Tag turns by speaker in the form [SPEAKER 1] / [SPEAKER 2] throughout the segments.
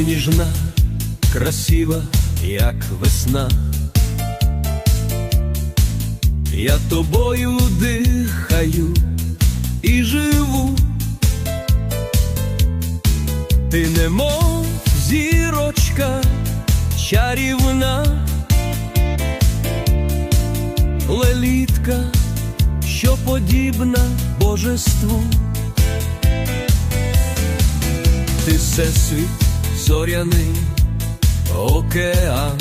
[SPEAKER 1] ніжна, красива, як весна. Я тобою дихаю і живу. Ти немов зірочка чарівна, лелітка, що подібна божеству. Ти всесвіт зоряний океан,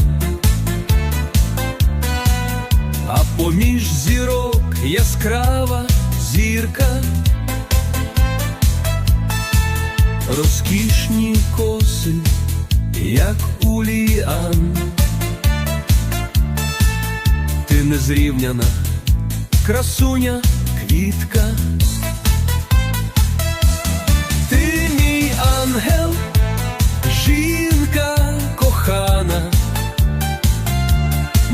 [SPEAKER 1] а поміж зірок яскрава зірка, розкішні коси, як у. Ти незрівняна, красуня, квітка.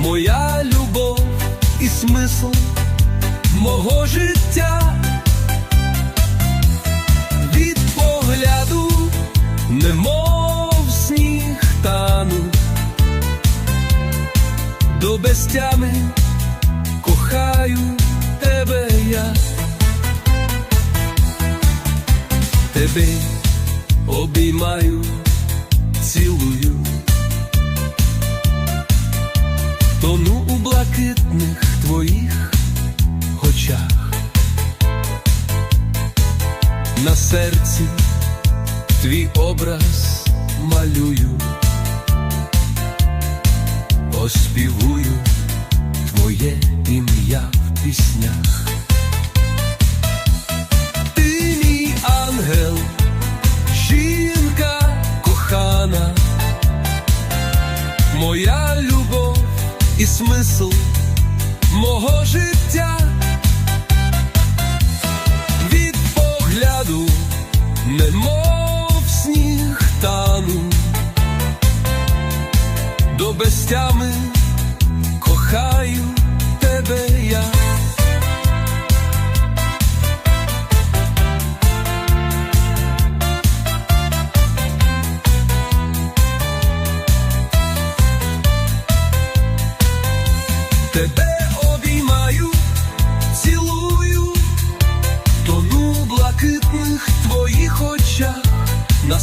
[SPEAKER 1] Моя любов і смисл мого життя. Від погляду, немов сніг тану, до безтями кохаю тебе я. тебе обіймаю, цілую, тону у блакитних твоїх очах, на серці твій образ малюю, оспівую твоє ім'я в піснях. Смисл мого життя. Від погляду, немов сніг тану, до безтями кохаю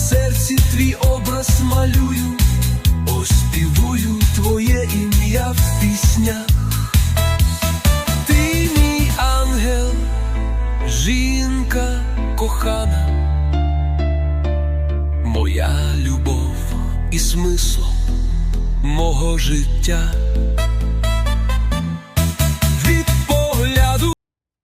[SPEAKER 1] серці твій образ малюю, оспівую твоє ім'я в піснях. Ти мій ангел, жінка кохана, моя любов і смисл мого життя.